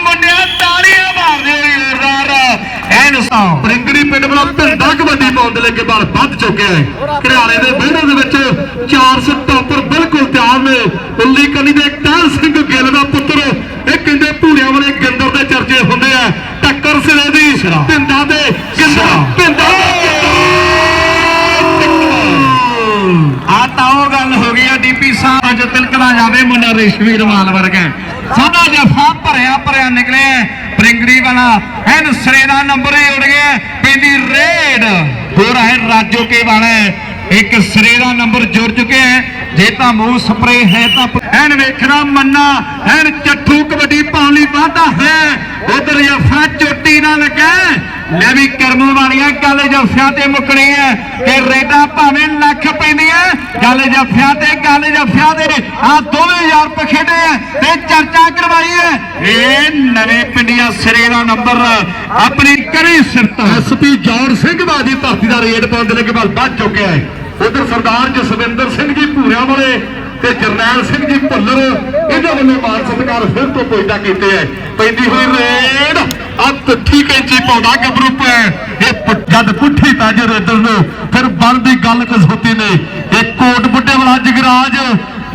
ਸਾ ਪ੍ਰਿੰਗੜੀ ਪਿੰਡ ਵਾਲਾ ਭਿੰਡਾ ਕਬੱਡੀ ਪਾਉਣ ਦੇ ਲੱਗੇ ਬਾਲ ਵੱਧ ਚੁੱਕਿਆ ਹੈ ਘਰਿਆਲੇ ਦੇ ਵਿਹੜੇ ਦੇ ਵਿੱਚ 400 ਟਾਪਰ ਬਿਲਕੁਲ ਤਿਆਰ ਨੇ। ਉੱਲੀ ਕਲੀ ਦੇ ਟਹਿਲ ਸਿੰਘ ਗਿੱਲ ਦਾ ਪੁੱਤਰ ਇਹ ਕਹਿੰਦੇ ਭੂੜਿਆਂ ਵਾਲੇ ਗੰਦਰ ਦੇ ਚਰਚੇ ਹੁੰਦੇ ਆ। ਟੱਕਰ ਸਿਰੇ ਦੀ। ਭਿੰਡਾ ਦੇ ਗਿੰਦਰ। ਭਿੰਡਾ ਆ ਤਾਂ ਉਹ ਗੱਲ ਹੋ ਗਈ ਆ ਡੀਪੀ ਸਾਹਿਬ। ਅੱਜ ਤਿਲਕਦਾ ਜਾਵੇ ਮੁੰਡਾ ਰੇਸ਼ਮੀ ਰਮਾਲ ਵਰਗਾ ਸਾਡਾ ਜਫਾ ਭਰਿਆ ਭਰਿਆ ਨਿਕਲਿਆ ਪ੍ਰਿੰਗੜੀ ਵਾਲਾ ਐਨ ਸਿਰੇ ਦਾ ਨੰਬਰ ਹੀ ਉੜ ਗਿਆ। ਪੈਂਦੀ ਰੇਡ! ਹੋਰ ਹੈ ਰਾਜੋ ਕੇ ਵਾਲਾ। ਇੱਕ ਸਿਰੇ ਦਾ ਨੰਬਰ ਜੁੜ ਚੁੱਕਿਆ ਹੈ। ਜੇ ਤਾਂ ਮੂੰਹ ਸਪਰੇ ਹੈ ਤਾਂ ਐਨ ਵੇਖਣਾ ਮੰਨਾ। ਐਨ ਚੱਠੂ ਕਬੱਡੀ ਪਾਉਣ ਲਈ ਵਾਧਾ ਹੈ। ਉਧਰ ਜਫਾ ਚੋਟੀ ਨਾਲ ਲੱਗਾ ਲੈ ਵੀ ਕਰਮੋਂ ਵਾਲੀਆਂ ਗੱਲ ਜਫਿਆਂ ਤੇ ਮੁੱਕਣੀ ਹੈ ਕਿ ਰੇਡਾ ਭਾਵੇਂ ਲੱਖ ਪੈਂਦੀ ਹੈ ਗੱਲ ਜਫਿਆਂ ਤੇ, ਗੱਲ ਜਫਿਆਂ ਦੇ। ਆ ਦੋਵੇਂ ਯਾਰ ਪਖੇਡੇ ਆ ਤੇ ਚਰਚਾ ਕਰਵਾਈ ਹੈ। ਇਹ ਨਵੇਂ ਪਿੰਡੀਆਂ ਸਿਰੇ ਦਾ ਨੰਬਰ, ਆਪਣੀ ਕਰੀ ਸਿਰਤ ਐਸਪੀ ਜੌੜ ਸਿੰਘ ਬਾਦੀ ਧਰਤੀ ਦਾ ਰੇਡ ਪਾਉਣ ਦੇ ਲਈ ਵੱਲ ਵੱਧ ਚੁੱਕਿਆ ਹੈ। ਉਧਰ ਸਰਦਾਰ ਜਸਵਿੰਦਰ ਸਿੰਘ ਜੀ ਭੂਰਿਆਂ ਵਾਲੇ ਤੇ ਜਰਨੈਲ ਸਿੰਘ ਜੀ ਭੁੱਲਰ ਇਹਨਾਂ ਵੱਲੋਂ ਮਾਨ ਸਤਿਕਾਰ ਫਿਰ ਤੋਂ ਪੋਇਟਾ ਕੀਤੇ ਐ ਪੈਂਦੀ ਹੋਈ ਰੇਡ। ਆ ਪੁੱਠੀ ਕੈਂਚੀ ਪਾਉਂਦਾ ਗੱਭਰੂ ਪੈ ਇਹ ਜਦ ਪੁੱਠੀ ਤਾਜ ਰੇਡਰ ਨੂੰ, ਫਿਰ ਬਣਦੀ ਗੱਲ ਕਸੋਤੀ ਨੇ ਇਹ ਕੋਟ ਬੁੱਢੇ ਵਾਲਾ ਜਗਰਾਜ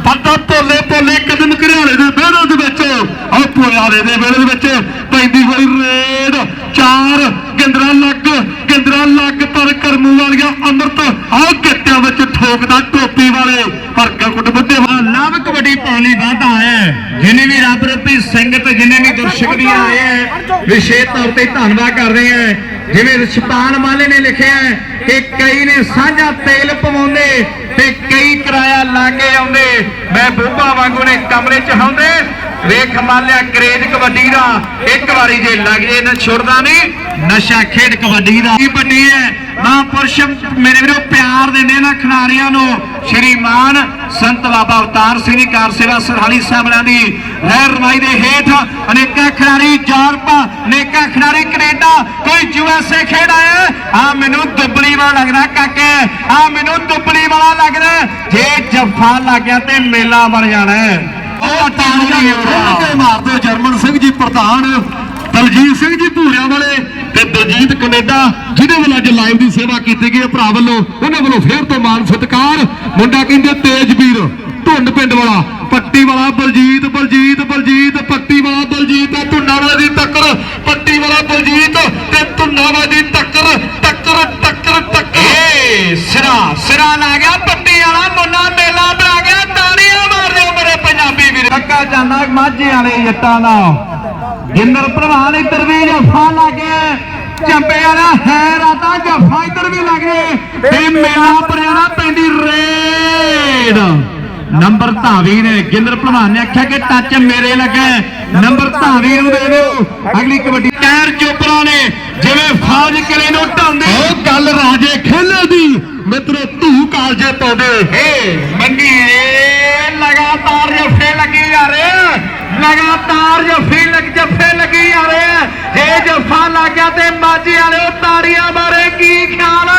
ਪੱਤਾ ਭੋਲੇ ਭੋਲੇ ਕਦਮ ਘਰਿਆਲੇ ਦੇ ਵਿਹੜੇ ਦੇ ਵਿੱਚ ਆ ਭੋਲਿਆਲੇ ਦੇ ਵਿਹੜੇ ਦੇ ਵਿੱਚ ਪੈਂਦੀ ਹੋਈ ਰੇਡ। ਚਾਰ ਗਿੰਦਰਾ ਲੱਗ ਗਿੰਦਰਾ ਲੱਗ, ਪਰ ਕਰਮੂ ਵਾਲੀਆਂ ਅੰਮ੍ਰਿਤ ਆਹ ਕਿੱਤਿਆਂ ਵਿੱਚ ਠੋਕਦਾ ਟੋਪੀ ਵਾਲੇ। ਪਰ ਗੁੱਟ ਬੁੱਢੇ ਵਾਲਾ ਨਵ ਕਬੱਡੀ ਪਾਉਣ ਵਾਧਾ ਹੈ ਜਿਨੇ ਵੀ ਰੱਬ ਰੂਪੀ ਸੰਗਤ ਜਿਨੇ ਵੀ ਦਰਸ਼ਕ ਵੀ ਆਏ ਹੈ ਵਿਸ਼ੇਸ਼ ਤੌਰ ਤੇ ਧੰਨਵਾਦ ਕਰਦੇ ਹਾਂ ਜਿਵੇਂ ਰਿਸ਼ਪਾਨ ਮਾਲੇ ਨੇ ਲਿਖਿਆ ਹੈ ਕਿ ਕਈ ਨੇ ਸਾਂਝਾ ਤੇਲ ਪਵਾਉਂਦੇ ਤੇ ਕਈ ਕਿਰਾਇਆ ਲਾਗੇ ਆਉਂਦੇ। ਮੈਂ ਬੂਬਾ ਵਾਂਗੂ ਨੇ ਕਮਰੇ ਚ ਹੁੰਦੇ ਵੇਖ ਮਾਲਿਆ ਕਰੇਜ ਕਬੱਡੀ ਦਾ ਇੱਕ ਵਾਰੀ ਜੇ ਲੱਗ ਜੇ ਨਾ ਛੁੱਟਦਾ ਨਹੀਂ। ਨਸ਼ਾ ਖੇਡ ਕਬੱਡੀ ਦਾ। ਕੀ ਵੱਡੀ ਹੈ। ਮਹਾਂਪੁਰਸ਼ ਮੇਰੇ ਵੀਰੋ ਪਿਆਰ ਦਿੰਦੇ ਨਾ ਖਿਡਾਰੀਆਂ ਨੂੰ। ਸ਼੍ਰੀਮਾਨ ਸੰਤ ਬਾਬਾ ਅਵਤਾਰ ਸਿੰਘ ਕਾਰ ਸੇਵਾ ਸਰਹਾਲੀ ਸਾਹਿਬਾਂ ਦੀ ਲਹਿਰ ਰਮਾਈ ਦੇ ਹੇਠ ਅਨੇਕਾਂ ਖਿਡਾਰੀ ਯੂਰਪ ਅਨੇਕਾਂ ਖਿਡਾਰੀ ਕੈਨੇਡਾ ਕੋਈ ਯੂਐਸਏ ਖੇਡ ਆਇਆ? ਆ ਮੈਨੂੰ ਦੁੱਬਲੀ ਵਾਲਾ ਲੱਗਦਾ ਕਾਕੇ ਆ ਮੈਨੂੰ ਦੁੱਬਲੀ ਵਾਲਾ ਲੱਗਦਾ। ਜੇ ਜੱਫਾ ਲੱਗ ਗਿਆ ਤੇ ਮੇਲਾ ਬਣ ਜਾਣਾ ਉਹ ਤਾਲੀਆਂ ਮਾਰਦੇ ਜਰਮਨ ਸਿੰਘ ਜੀ ਪ੍ਰਧਾਨ। ਦਲਜੀਤ ਸਿੰਘ ਜੀ ਭੂਰਿਆਂ ਵਾਲੇ ਤੇ ਦਲਜੀਤ ਕੈਨੇਡਾ ਜਿਹਦੇ ਵੱਲੋਂ ਅੱਜ ਲਾਈਵ ਦੀ ਸੇਵਾ ਕੀਤੀ ਗਈ ਹੈ ਭਰਾ ਵੱਲੋਂ ਉਹਨਾਂ ਵੱਲੋਂ ਫੇਰ ਤੋਂ ਮਾਨ ਸਤਿਕਾਰ। ਮੁੰਡਾ ਕਹਿੰਦੇ ਤੇਜਵੀਰ ਧੁੰਡ ਪਿੰਡ ਵਾਲਾ ਪੱਟੀ ਵਾਲਾ ਬਲਜੀਤ ਬਲਜੀਤ ਬਲਜੀਤ ਪੱਟੀ ਵਾਲਾ ਬਲਜੀਤ ਤੇ ਧੁੰਨਾ ਵਾਲੇ ਦੀ ਟੱਕਰ ਪੱਟੀ ਵਾਲਾ ਬਲਜੀਤ ਤੇ ਧੁੰਨਾ ਵਾਲੇ ਦੀ ਟੱਕਰ ਟੱਕਰ ਟੱਕਰ ਟੱਕਰ। ਏ ਸਿਰਾ ਸਿਰਾ ਲਾ ਗਿਆ ਪੱਟੀ ਵਾਲਾ ਮੁੰਨਾ ਮੇਲਾ ਬਣਾ ਗਿਆ ਤਾੜੀਆਂ ਮਾਰ ਦਿਓ ਮੇਰੇ ਪੰਜਾਬੀ ਵੀਰ। ਟੱਕਾ ਜਾਂਦਾ ਮਾਝੇ ਵਾਲੇ ਜੱਟਾਂ ਦਾ। ਜਿੰਦਰ ਪ੍ਰਵਾਨ ਇੱਧਰ ਵੀ ਜਫਾ ਲੱਗੇ ਚੱਬੇ ਵਾਲਾ ਹੈ ਰਾਤਾ ਜਫਾ ਇੱਧਰ ਵੀ ਲੱਗੇ ਤੇ ਮੇਲਾ ਪਰਿਆਣਾ ਪੈਂਦੀ ਰੇਡ। ਨੰਬਰ ਧਾਵੀ ਨੇ ਗਿੰਦਰ ਭਲਵਾਨ ਨੇ ਆਖਿਆ ਕਿ ਟੱਚ ਮੇਰੇ ਲੱਗਾ ਨੰਬਰ ਧਾਵੀ ਨੂੰ ਦੇ ਦਿਓ। ਅਗਲੀ ਕਬੱਡੀ ਟਾਇਰ ਚੋਪਰਾ ਨੇ ਜਿਵੇਂ ਫੌਜ ਕਿਲੇ ਨੂੰ ਢਾਉਂਦੇ। ਉਹ ਗੱਲ ਰਾਜੇ ਖੇਲੇ ਦੀ। ਮਿੱਤਰੋ ਧੂ ਕਾਲਜੇ ਪਾਉਂਦੇ। ਹੇ ਮੰਗੀ ਲਗਾਤਾਰ ਜੱਫੇ ਲੱਗੀ ਜਾ ਰਹੇ। ਲਗਾਤਾਰ ਜੱਫੇ ਲੱਗ ਜੱਫੇ। ਜੇ ਜੱਫਾ ਲੱਗ ਗਿਆ ਤੇ ਮਾਝੇ ਵਾਲਿਓ ਤਾੜੀਆਂ ਬਾਰੇ ਕੀ ਖਿਆਲ?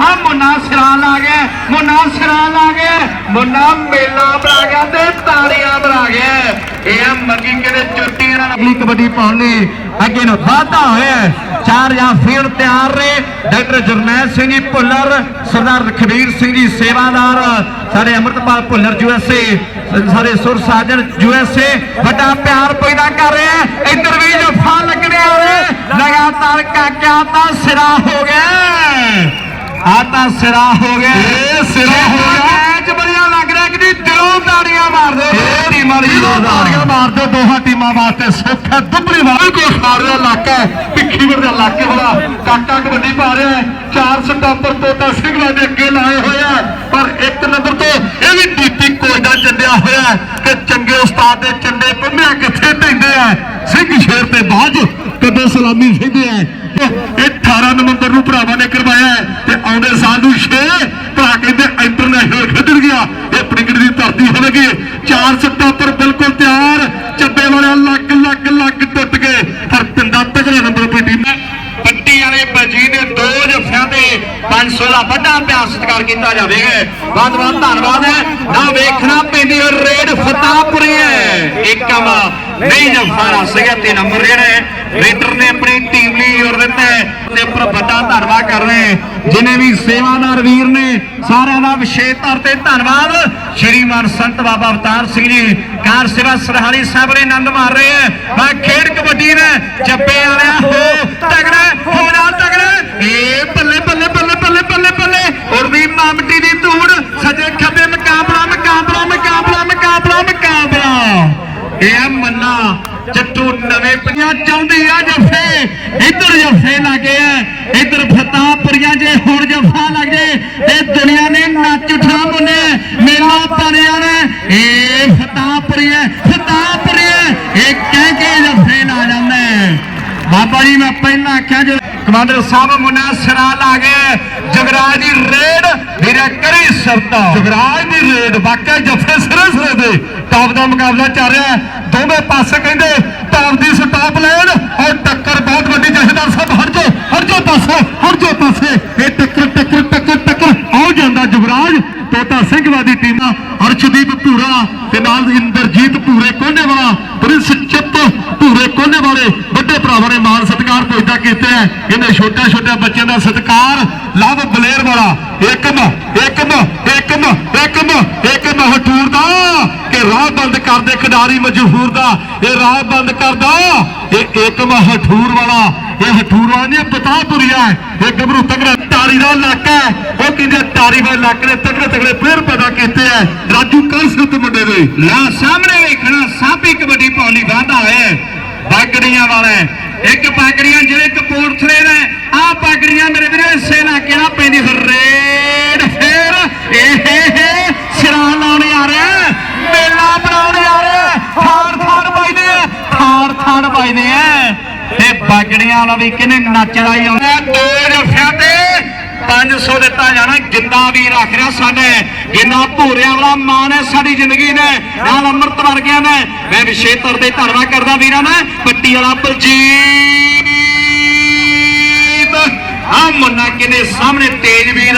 ਆ ਮੁੰਨਾ ਸਿਰਾਂ ਲਾ ਗਿਆ, ਮੁੰਨਾ ਸਿਰਾਂ ਲਾ ਗਿਆ, ਮੁੰਨਾ ਮੇਲਾ ਬਣਾ ਗਿਆ ਤੇ ਤਾੜੀਆਂ ਬਣਾ ਗਿਆ। ਇਹ ਆ ਮੰਗੀ ਕਿਤੇ ਚੁੱਟੀ ਨਾਲ। ਅਗਲੀ ਕਬੱਡੀ ਪਾਉਣ ਲਈ ਅੱਗੇ ਨੂੰ ਵਾਧਾ ਹੋਇਆ। ਚਾਰ ਜਾਂ ਤਿਆਰ ਨੇ। ਡਾਕਟਰ ਜਰਨੈਲ ਸਿੰਘ ਜੀ ਭੁੱਲਰ, ਸਰਦਾਰ ਰਖਵੀਰ ਸਿੰਘ ਜੀ ਸੇਵਾਦਾਰ, ਸਾਡੇ ਅੰਮ੍ਰਿਤਪਾਲ ਭੁੱਲਰ ਯੂਐਸਏ ਸਾਰੇ ਸੁਰ ਸਾਜਨ ਯੂਐਸਏ ਵੱਡਾ ਪਿਆਰ ਪੈਦਾ ਕਰ ਰਿਹਾ ਇੱਧਰ ਵੀ ਜਫਾ ਲੱਗਣੇ ਵਾਲੇ ਲਗਾਤਾਰ ਕਾਕਿਆ ਤਾਂ ਸਿਰਾ ਹੋ ਗਿਆ। ਆ ਤਾਂ ਸਿਰਾ ਹੋ ਗਿਆ। ਸਿਰਾ ਹੋ ਗਿਆ ਮੈਚ ਬੜੀਆਂ ਲੱਗ ਰਿਹਾ ਕਿ ਜੀ ਦਿਲੋਂ ਤਾੜੀਆਂ ਮਾਰਦੇ ਇਹ ਤਾੜੀਆਂ ਮਾਰਦੇ ਦੋਹਾਂ ਟੀਮਾਂ ਵਾਸਤੇ ਸੁੱਖ ਹੈ। ਦੁੱਬਰੀ ਵਾਲਾ ਕੋ ਖਾੜਿਆ ਇਲਾਕਾ ਹੈ। ਭਿੱਖੀਵਰ ਦਾ ਇਲਾਕੇ ਵਾਲਾ ਕਾਕਾ ਕਬੱਡੀ ਪਾ ਰਿਹਾ ਹੈ। ਚਾਰ ਸਟਾਪਰ ਤੋਤਾ ਸਿੰਘ ਦੇ ਅੱਗੇ ਲਾਏ ਹੋਇਆ ਪਰ ਇੱਕ ਨੰਬਰ ਤੋਂ ਇਹ ਵੀ ਡੀਪੀ ਕੋਚ ਦਾ ਹੋਇਆ ਕਿ ਚੰਗੇ ਉਸਤਾਦ ਦੇ ਚੰਡੇ ਪੰਮਿਆ ਕਿੱਥੇ ਪੈਂਦੇ ਆ? ਸਿੰਘ ਸ਼ੇਰ ਤੇ ਬਾਜ ਕਦੇ ਸਲਾਮੀ ਸਿੰਘ ਹੈ ਇਹ 18 ਨਵੰਬਰ ਨੂੰ ਭਰਾਵਾਂ ਨੇ ਕਰਵਾਇਆ ਤੇ ਆਉਂਦੇ ਸਾਲ ਨੂੰ 6 ਭਰਾ ਕਹਿੰਦੇ ਇੰਟਰਨੈਸ਼ਨਲ ਖੇਡਣ ਗਿਆ। ਇਹ ਪ੍ਰਿਕਟ ਦੀ ਧਰਤੀ ਹੋਵੇਗੀ। ਚਾਰ ਸੱਟਾਂ ਪਰ ਬਿਲਕੁਲ ਤਿਆਰ। ਚੱਬੇ ਵਾਲੇ ਲੱਗ ਲੱਗ ਲੱਗ ਟੁੱਟ ਗਏ। ਪਰ ਪਿੰਡਾ ਤਗੜੇ ਨੰਬਰ ਦੀ ਟੀਮ ਹੈ ਪੱਟੀ ਵਾਲੇ ਬਜੀ ਦੇ ਦੋ ਜੱਫਿਆਂ ਤੇ 500 ਦਾ ਵੱਡਾ ਪਿਆਰ ਸਤਿਕਾਰ ਕੀਤਾ ਜਾਵੇਗਾ। ਬਹੁਤ ਬਹੁਤ ਧੰਨਵਾਦ ਹੈ। ਨਾ ਵੇਖਣਾ ਪੈਂਦੀ ਹੈ ਰੇਡ ਫਤਾਪੁਰੀ ਹੈ। ਇੱਕਮ ਨਹੀਂ ਜੱਫਾ ਰਸ ਨੰਬਰ ਜਿਹੜੇ ਰੇਡਰ ਨੇ ਆਪਣੀ ਟੀਮ ਲਈ ਜੋਰ ਦਿੱਤਾ ਹੈ ਤੇ ਉੱਪਰ ਵੱਡਾ ਧੰਨਵਾਦ ਕਰ ਰਹੇ ਜਿਨੇ ਵੀ ਸੇਵਾਦਾਰ ਵੀਰ ਨੇ, ਸਾਰਿਆਂ ਦਾ ਵਿਸ਼ੇਸ਼ ਤੌਰ ਤੇ ਧੰਨਵਾਦ। ਸ਼੍ਰੀਮਾਨ ਸੰਤ ਬਾਬਾ ਅਵਤਾਰ ਸਿੰਘ ਜੀ, ਕਾਰ ਸੇਵਾ ਸਰਹਾਲੀ ਸਾਹਿਬ ਨੇ ਆਨੰਦ ਮਾਰ ਰਹੇ ਹੈ। ਮੈਂ ਖੇਡ ਕਬੱਡੀ ਨੇ ਜੱਬੇ ਵਾਲਿਆ ਹੋ ਤਗੜਾ, ਹੋ ਨਾਲ ਤਗੜਾ। ਏ ਬੱਲੇ ਬੱਲੇ ਬੱਲੇ ਬੱਲੇ ਬੱਲੇ ਬੱਲੇ ਉਰਦੀ ਮਾਮਟੀ ਦੀ ਧੂੜ, ਸਜੇ ਖੱਬੇ ਮੁਕਾਬਲਾ ਮੁਕਾਬਲਾ ਮੁਕਾਬਲਾ ਮੁਕਾਬਲਾ ਮੁਕਾਬਲਾ। ਇਹ ਜੱਟੂ ਨਵੇਂ ਪੰਜਾਂ ਚਾਹੁੰਦੀ ਆ ਜੱਫੇ। ਇੱਧਰ ਜੱਫੇ ਲੱਗੇ ਆ। ਇੱਧਰ ਫਤਾਪੁਰੀਆਂ ਜੇ ਹੁਣ ਜੱਫਾ ਲੱਗ ਜੇ। ਦੁਨੀਆ ਨੇ ਨੱਚ ਉਠਾ ਮੁੰਨੇ। ਮੇਲਾ ਪਾਣਿਆ ਨੇ। ਇਹ ਫਤਾਪੁਰੀਆ ਫਤਾਪੁਰੀਆ ਇਹ ਕਹਿ ਕੇ ਜੱਫੇ ਲਾ ਜਾਂਦਾ ਬਾਬਾ ਜੀ, ਮੈਂ ਪਹਿਲਾਂ ਆਖਿਆ ਜੋ ਕਮਾਂਡਰ ਸਾਹਿਬ ਮੁੰਨਾ ਸਿਰਾ ਲਾ ਗਏ ਜਗਰਾਜ ਦੀ ਰੇਡ, ਵੀਰੇ ਕਰੀ ਸ਼ਬਦਾਂ ਜਗਰਾਜ ਦੀ ਰੇਡ, ਵਾਕਿਆ ਜੱਫੇ ਸਿਰੇ ਸਿਰੇ ਦੇ। ਟਾਪ ਦਾ ਮੁਕਾਬਲਾ ਚੱਲ ਰਿਹਾ ਹੈ। ਦੋਵੇਂ ਪਾਸੇ ਕਹਿੰਦੇ, ਟਾਪ ਦੀ ਸਟਾਪ ਲੈਣ ਔਰ ਟੱਕਰ ਬਹੁਤ ਵੱਡੀ ਜਹੇਦਾਰ ਸਾਹਿਬ, ਹਟ ਜਾਓ ਹਟ ਜਾਓ ਪਾਸੇ, ਹਟ ਜਾਓ ਪਾਸੇ। ਇਹ ਟੱਕਰ ਟੱਕਰ ਟੱਕਰ ਟੱਕਰ ਆਉ ਜਾਂਦਾ ਜਗਰਾਜ, ਤੋਤਾ ਸਿੰਘ ਵਾਦੀ ਟੀਮ ਦਾ ਅਰਸ਼ਦੀਪ ਭੂਰਾ ਤੇ ਨਾਲ ਇੰਦਰਜੀਤ ਭੂਰੇ ਕੋਨੇ ਵਾਲਾ ਪ੍ਰਿੰਸ ਚਿੱਤ ਭੂਰੇ ਕੋਨੇ ਵਾਲੇ ਵੱਡੇ ਭਰਾਵਾਂ ਨੇ ਮਾਨ ਸਤਿਕਾਰ ਪੁੱਜਦਾ ਕੀਤੇ ਹੈ। ਇਹਨੇ ਛੋਟੇ ਛੋਟੇ ਬੱਚਿਆਂ ਦਾ ਸਤਿਕਾਰ ਲਵ ਬਲੇਰ ਵਾਲਾ ਏਕਮ ਏਕਮ ਏਕਮ ਏਕਮ ਏਕਮ ਹਟੂਰ ਦਾ ਕਿ ਰਾਹ ਬੰਦ ਕਰਦੇ ਮਜਹੂਰ ਦਾ, ਇਹ ਰਾਹ ਬੰਦ ਕਰਦਾ। ਇਹ ਏਕਮ ਹਠੂਰ ਵਾਲਾ, ਇਹ ਹਠੂਰ ਵਾਲਾ ਨਹੀਂ ਪਤਾ ਤੁਰਿਆ ਇਹ ਗੱਭਰੂ ਤਗੜਾ ਟਾਰੀ ਦਾ ਇਲਾਕਾ ਹੈ। ਉਹ ਕਹਿੰਦੇ ਟਾਰੀ ਵਾਲੇ ਇਲਾਕੇ ਨੇ ਤਗੜੇ ਤਗੜੇ ਪਲੇਅਰ ਪੈਦਾ ਕੀਤੇ ਹੈ ਰਾਜੂ ਕਲਸਤ ਮੁੰਡੇ ਦੇ। ਲਾ ਸਾਹਮਣੇ ਵੇਖਣਾ ਸਾਪੀ ਕਬੱਡੀ ਪੌਲੀ ਵਾਧਾ ਹੈ। ਬਾਗੜੀਆਂ ਵਾਲਾ ਇੱਕ ਪਾਗੜੀਆਂ, ਜਿਹੜੇ ਕਪੂਰਥਲੇ ਨੇ ਆ ਪਾਗੜੀਆਂ ਮੇਰੇ ਵੀਰੇ ਹਿੱਸੇ ਲਾ ਕੇ ਨਾ ਪੈਂਦੀ ਫਿਰ ਰੇਡ ਫੇਰ ਇਹ ਹੇ ਸਿਰਾਂ ਲਾਉਣੇ ਆ ਰਿਹਾ ਮੇਲਾ ਬਣਾਉਣੇ ਆ ਰਿਹਾ ਥਾੜ ਥਾੜ ਵੱਜਦੇ ਆ ਥਾੜ ਥਾੜ ਵੱਜਦੇ ਆ। ਤੇ ਬਾਗੜੀਆਂ ਵਾਲਾ ਵੀ ਕਿਨੇ ਨੱਚਦਾ ਹੀ ਆਉਂਦਾ। ਦੋ ਜੱਫਿਆਂ ਤੇ 500 ਦਿੱਤਾ ਜਾਣਾ। ਗਿੰਦਾ ਵੀ ਰੱਖ ਰਿਹਾ ਸਾਡੇ ਗਿੰਦਾ ਭੂਰਿਆਂ ਵਾਲਾ ਮਾਨ ਹੈ ਸਾਡੀ ਜ਼ਿੰਦਗੀ ਦੇ। ਨਾਲ ਅੰਮ੍ਰਿਤ ਵਰਗਿਆਂ ਨੇ ਮੈਂ ਵਿਸ਼ੇਸ਼ ਤੌਰ ਤੇ ਕਰਦਾ ਵੀਰਾਂ ਦਾ। ਪੱਟੀ ਵਾਲਾ ਬਲਜੀਤ। ਆ ਮੁੰਨਾ ਕਿਨੇ ਸਾਹਮਣੇ? ਤੇਜ ਵੀਰ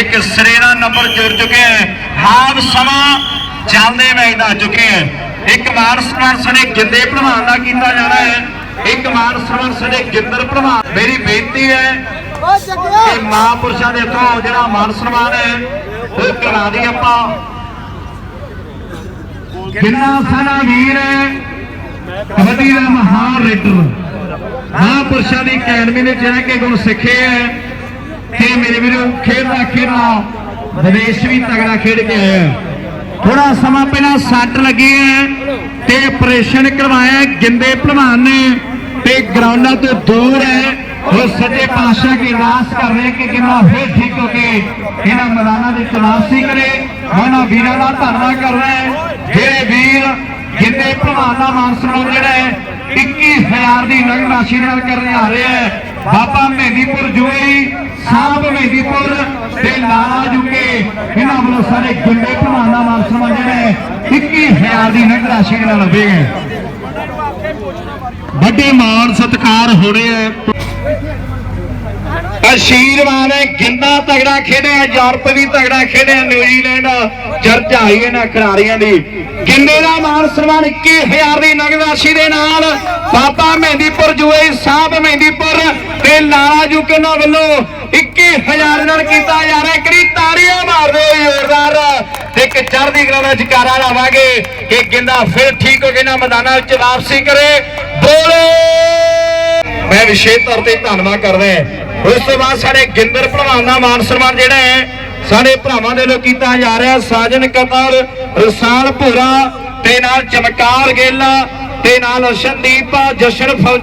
ਇੱਕ ਸਿਰੇ ਦਾ ਨੰਬਰ ਜੁੜ ਚੁੱਕਿਆ ਹੈ। ਹਾਬ ਸਮਾਂ ਚੱਲਦੇ ਮੈਚ ਦਾ ਚੁੱਕੇ ਹੈ। ਇੱਕ ਮਾਨ ਸਨਮਾਨ ਸਣੇ ਗਿੰਦੇ ਭਲਵਾਨ ਦਾ ਕੀਤਾ ਜਾਣਾ ਹੈ। ਇੱਕ ਮਾਨ ਸਨਮਾਨ ਸਣੇ ਗਿੰਦਰ ਭਲਵਾਨ। ਮੇਰੀ ਬੇਨਤੀ ਹੈ ਓ ਜੱਗਿਆ ਮਹਾਂਪੁਰਸ਼ਾਂ ਦੇ ਤੋਂ ਜਿਹੜਾ ਮਾਨ ਸਨਮਾਨ ਹੈ, ਉਹ ਕਰਾ ਦੀ ਆਪਾਂ। ਕਿੰਨਾ ਸਾਰਾ ਵੀਰ ਹੈ, ਕਬੱਡੀ ਦਾ ਮਹਾਨ ਰੇਡਰ ਮਹਾਂਪੁਰਸ਼ਾਂ ਦੀ ਅਕੈਡਮੀ ਨੇ ਜਿਹੜਾ ਕਿ ਗੁਣ ਸਿੱਖੇ ਹੈ ਤੇ ਮੇਰੇ ਵੀਰੋ ਖੇਡਦਾ ਖੇਡਦਾ ਵਿਦੇਸ਼ ਵੀ ਤਗੜਾ ਖੇਡ ਕੇ ਆਇਆ ਥੋੜਾ ਸਮਾਂ ਪਹਿਲਾਂ ਸੱਟ ਲੱਗੀ ਹੈ ਤੇ ਆਪਰੇਸ਼ਨ ਕਰਵਾਇਆ ਗਿੰਦੇ ਭਲਵਾਨ ਨੇ ਤੇ ਗਰਾਊਂਡਾਂ ਤੋਂ ਦੂਰ ਹੈ। ਉਹ ਸੱਜੇ ਪਾਤਸ਼ਾਹ ਕੀ ਅਰਦਾਸ ਕਰ ਰਹੇ ਕਿ ਕਿੰਨਾ ਫੇਰ ਠੀਕ ਹੋ ਕੇ ਇਹਨਾਂ ਮੈਦਾਨਾਂ ਦੀ ਤਲਾਸ਼ੀ ਕਰੇ। ਉਹਨਾਂ ਵੀਰਾਂ ਦਾ ਧਰਨਾ ਕਰ ਰਿਹਾ ਜਿਹੜੇ ਵੀਰ ਗਿੰਦੇ ਭਲਵਾਨ ਦਾ ਮਾਨ ਜਿਹੜਾ ਹੈ 21000 ਦੀ ਨਗਦ ਰਾਸ਼ੀ ਨਾਲ ਕਰਨ ਆ ਰਿਹਾ ਹੈ। ਬਾਬਾ ਮਹਿੰਦੀਪੁਰ ਜੁਈ ਸਾਹਿਬ ਮਹਿੰਦੀਪੁਰ ਦੇ ਲਾਲਾ ਜੁਕੇ। ਇਹਨਾਂ ਵੱਲੋਂ ਸਾਰੇ ਗੁੰਡੇ ਭਲਵਾਨ ਦਾ ਮਾਨ ਸਨਮਾਨ ਜਿਹੜਾ 21000 ਦੀ ਨਗਦ ਰਾਸ਼ੀ ਨਾਲ ਲੱਭੇਗਾ ਵੱਡੇ ਮਾਣ ਸਤਿਕਾਰ ਹੋਣੇ ਹੈ। ਆਸ਼ੀਰਵਾਦ ਹੈ, ਗਿੰਦਾ ਤਗੜਾ ਖੇਡਿਆ, ਯੂਰਪ ਵੀ ਤਗੜਾ ਖੇਡਿਆ, ਨਿਊਜ਼ੀਲੈਂਡ ਚਰਚਾ ਆਈ ਇਹਨਾਂ ਖਿਡਾਰੀਆਂ ਦੀ। ਗਿੰਦੇ ਦਾ ਮਾਨ ਸਨਮਾਨ 21000 ਦੀ ਨਗਦ ਰਾਸ਼ੀ ਦੇ ਨਾਲ ਬਾਬਾ ਮਹਿੰਦੀਪੁਰ ਜੂਏ, ਸਾਹਿਬ ਮਹਿੰਦੀਪੁਰ ਤੇ ਲਾਲਾ ਜੂ ਜੁਕਨਾ ਵੱਲੋਂ 21000 ਨਾਲ ਕੀਤਾ ਜਾ ਰਿਹਾ ਕਰੀ ਤਾੜੀਆਂ ਮਾਰਦੇ ਹੋਏ ਜ਼ੋਰਦਾਰ ਤੇ ਇੱਕ ਚੜ੍ਹਦੀ ਕਲਾ ਦਾ ਜਕਾਰਾ ਲਾਵਾਂਗੇ ਕਿ ਗਿੰਦਾ ਫਿਰ ਠੀਕ ਹੋ ਕੇ ਨਾ ਮੈਦਾਨਾਂ ਵਿੱਚ ਵਾਪਸੀ ਕਰੇ। ਬੋਲੇ! ਮੈਂ ਵਿਸ਼ੇਸ਼ ਤੌਰ ਤੇ ਧੰਨਵਾਦ ਕਰਦਾ ਹਾਂ ਉਸ ਤੋਂ ਬਾਅਦ ਸਾਡੇ ਗਿੰਦਰ ਭਲਵਾਨ ਦਾ ਮਾਨ ਸਨਮਾਨ ਜਿਹੜਾ ਹੈ, ਸਾਡੇ ਭਰਾਵਾਂ ਦੇ ਵੱਲੋਂ ਕੀਤਾ ਜਾ ਰਿਹਾ ਸਾਜਨ ਕਤਰ ਰਸਾਲ ਭੋਰਾ, ਤੇ ਨਾਲ ਚਮਕਾਰ ਗੇਲਾ, ਤੇ ਨਾਲ ਅਸ਼ਨਦੀਪ ਜਸ਼ਨ ਫੌਜੀ